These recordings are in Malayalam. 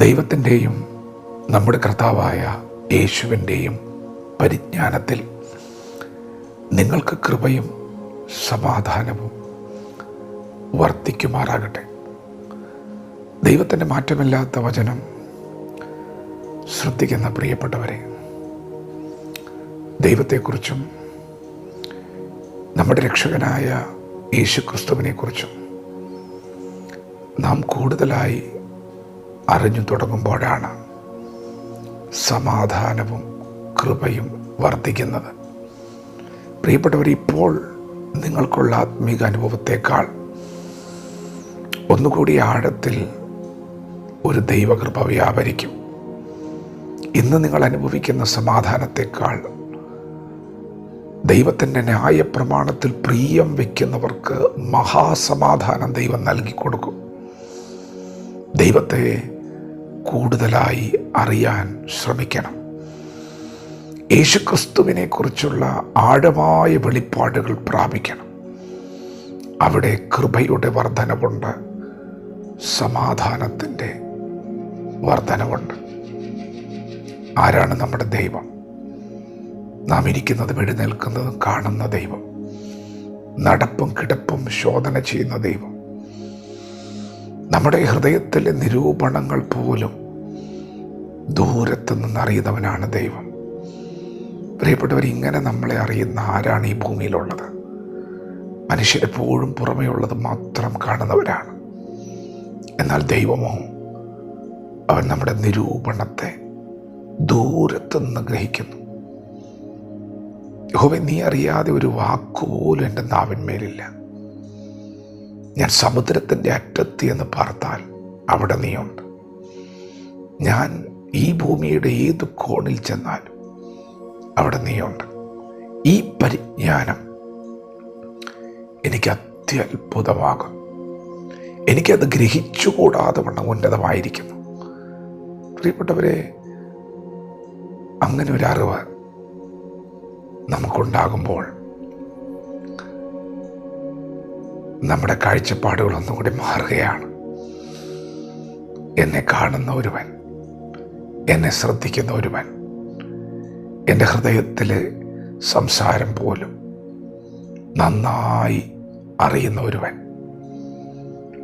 ദൈവത്തിന്റെയും നമ്മുടെ കർത്താവായ യേശുവിന്റെയും പരിജ്ഞാനത്തിൽ നിങ്ങൾക്ക് കൃപയും സമാധാനവും വർദ്ധിക്കുമാറാകട്ടെ. ദൈവത്തിന്റെ മാറ്റമില്ലാത്ത വചനം ശ്രദ്ധിക്കുന്ന പ്രിയപ്പെട്ടവരെ ദൈവത്തെക്കുറിച്ചും നമ്മുടെ രക്ഷകനായ യേശു ക്രിസ്തുവിനെക്കുറിച്ചും നാം കൂടുതലായി അറിഞ്ഞു തുടങ്ങുമ്പോഴാണ് സമാധാനവും കൃപയും വർദ്ധിക്കുന്നത്. പ്രിയപ്പെട്ടവർ ഇപ്പോൾ നിങ്ങൾക്കുള്ള ആത്മീക അനുഭവത്തേക്കാൾ ഒന്നുകൂടി ആഴത്തിൽ ഒരു ദൈവകൃപ വ്യാപരിക്കും. ഇന്ന് നിങ്ങൾ അനുഭവിക്കുന്ന സമാധാനത്തെക്കാൾ ദൈവത്തിന്റെ ന്യായ പ്രമാണത്തിൽ പ്രിയം വയ്ക്കുന്നവർക്ക് മഹാസമാധാനം ദൈവം നൽകിക്കൊടുക്കും. ദൈവത്തെ കൂടുതലായി അറിയാൻ ശ്രമിക്കണം. യേശുക്രിസ്തുവിനെ കുറിച്ചുള്ള ആഴമായ വെളിപ്പാടുകൾ പ്രാപിക്കണം. അവിടെ കൃപയുടെ വർധനവുണ്ട്. സമാധാനത്തിന്റെ വർധനവുണ്ട്. ആരാണ് നമ്മുടെ ദൈവം? നാം ഇരിക്കുന്നതും എഴുന്നേൽക്കുന്നതും കാണുന്ന ദൈവം. നടപ്പും കിടപ്പും ശോധന ചെയ്യുന്ന ദൈവം. നമ്മുടെ ഹൃദയത്തിലെ നിരൂപണങ്ങൾ പോലും ദൂരത്ത് നിന്നറിയുന്നവനാണ് ദൈവം. പ്രിയപ്പെട്ടവർ ഇങ്ങനെ നമ്മളെ അറിയുന്ന ആരാണ് ഈ ഭൂമിയിലുള്ളത്? മനുഷ്യരെപ്പോഴും പുറമേ ഉള്ളത് മാത്രം കാണുന്നവരാണ്. എന്നാൽ ദൈവമോ അവൻ നമ്മുടെ നിരൂപണത്തെ ദൂരത്തു നിന്ന് ഗ്രഹിക്കുന്നു. യഹോവെ നീ അറിയാതെ ഒരു വാക്കുപോലും എന്റെ നാവിന്മേലില്ല. ഞാൻ സമുദ്രത്തിന്റെ അറ്റത്തി എന്ന് പാർത്താൽ അവിടെ നീയുണ്ട്. ഞാൻ ഈ ഭൂമിയുടെ ഏത് കോണിൽ ചെന്നാലും അവിടെ നീയുണ്ട്. ഈ പരിജ്ഞാനം എനിക്ക് അത്യത്ഭുതമാകും. എനിക്കത് ഗ്രഹിച്ചുകൂടാതെ വണ്ണം ഉന്നതമായിരിക്കുന്നു. പ്രിയപ്പെട്ടവരെ അങ്ങനെ ഒരു അറിവ് നമുക്കുണ്ടാകുമ്പോൾ നമ്മുടെ കാഴ്ചപ്പാടുകൾ ഒന്നുകൂടി മാറുകയാണ്. എന്നെ കാണുന്ന ഒരുവൻ എന്നെ ശ്രദ്ധിക്കുന്ന ഒരുവൻ എന്റെ ഹൃദയത്തിലെ സംസാരം പോലും നന്നായി അറിയുന്ന ഒരുവൻ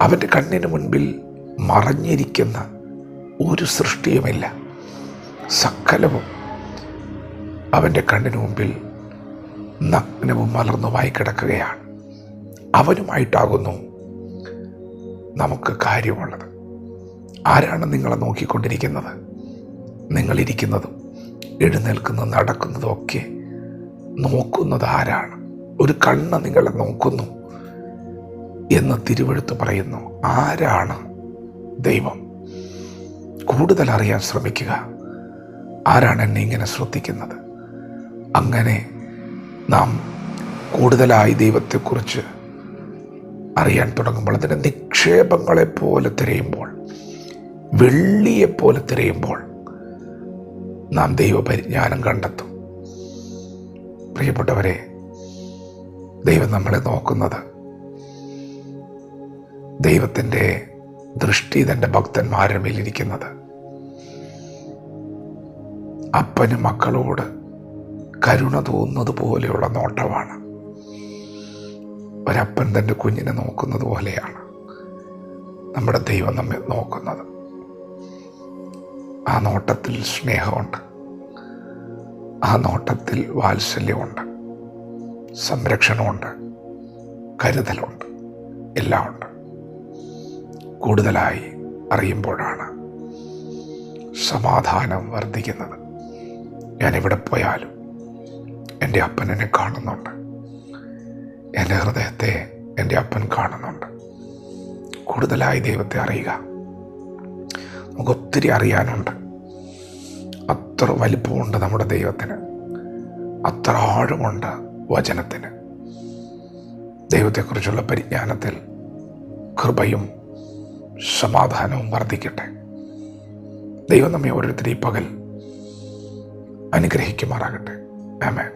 അവന്റെ കണ്ണിന് മുൻപിൽ മറഞ്ഞിരിക്കുന്ന ഒരു സൃഷ്ടിയുമില്ല. സകലവും അവന്റെ കണ്ണിന് മുമ്പിൽ നഗ്നവും മലർന്നുമായി കിടക്കുകയാണ്. അവനുമായിട്ടാകുന്നു നമുക്ക് കാര്യമുള്ളത്. ആരാണ് നിങ്ങളെ നോക്കിക്കൊണ്ടിരിക്കുന്നത്? നിങ്ങളിരിക്കുന്നതും എഴുന്നേൽക്കുന്നതും നടക്കുന്നതും ഒക്കെ നോക്കുന്നത് ആരാണ്? ഒരു കണ്ണ് നിങ്ങളെ നോക്കുന്നു എന്ന് തിരുവഴുത്ത് പറയുന്നു. ആരാണ് ദൈവം? കൂടുതൽ അറിയാൻ ശ്രമിക്കുക. ആരാണ് എന്നെ ഇങ്ങനെ ശ്രദ്ധിക്കുന്നത്? അങ്ങനെ നാം കൂടുതലായി ദൈവത്തെക്കുറിച്ച് അറിയാൻ തുടങ്ങുമ്പോൾ അതിന്റെ നിക്ഷേപങ്ങളെപ്പോലെ തിരയുമ്പോൾ വെള്ളിയെപ്പോലെ തിരയുമ്പോൾ നാം ദൈവപരിജ്ഞാനം കണ്ടെത്തും. പ്രിയപ്പെട്ടവരെ ദൈവം നമ്മളെ നോക്കുന്നത് ദൈവത്തിന്റെ ദൃഷ്ടി തന്റെ ഭക്തന്മാരുടെ മേലിരിക്കുന്നത് അപ്പനും മക്കളോട് കരുണ തോന്നുന്നത് പോലെയുള്ള നോട്ടമാണ്. ഒരപ്പൻ തന്റെ കുഞ്ഞിനെ നോക്കുന്നത് പോലെയാണ്. നമ്മുടെ ദൈവം നമ്മെ നോക്കുന്നത്. ആ നോട്ടത്തിൽ സ്നേഹമുണ്ട്. ആ നോട്ടത്തിൽ വാത്സല്യമുണ്ട്. സംരക്ഷണമുണ്ട്. കരുതലുണ്ട്. എല്ലാം ഉണ്ട് കൂടുതലായി അറിയുമ്പോഴാണ് സമാധാനം വർദ്ധിക്കുന്നത്. ഞാൻ എവിടെ പോയാലും എന്റെ അപ്പൻ എന്നെ കാണുന്നുണ്ട്. എന്റെ ഹൃദയത്തെ എന്റെ അപ്പൻ കാണുന്നുണ്ട്. കൂടുതലായി ദൈവത്തെ അറിയുക. നമുക്ക് ഒത്തിരി അറിയാനുണ്ട്. അത്ര വലിപ്പമുണ്ട് നമ്മുടെ ദൈവത്തിന്. അത്ര ആഴമുണ്ട് വചനത്തിന്. ദൈവത്തെക്കുറിച്ചുള്ള പരിജ്ഞാനത്തിൽ കൃപയും സമാധാനവും വർദ്ധിക്കട്ടെ. ദൈവം നമ്മെ ഓരോരുത്തരെയും പകൽ അനുഗ്രഹിക്കുമാറാകട്ടെ. ആമേൻ.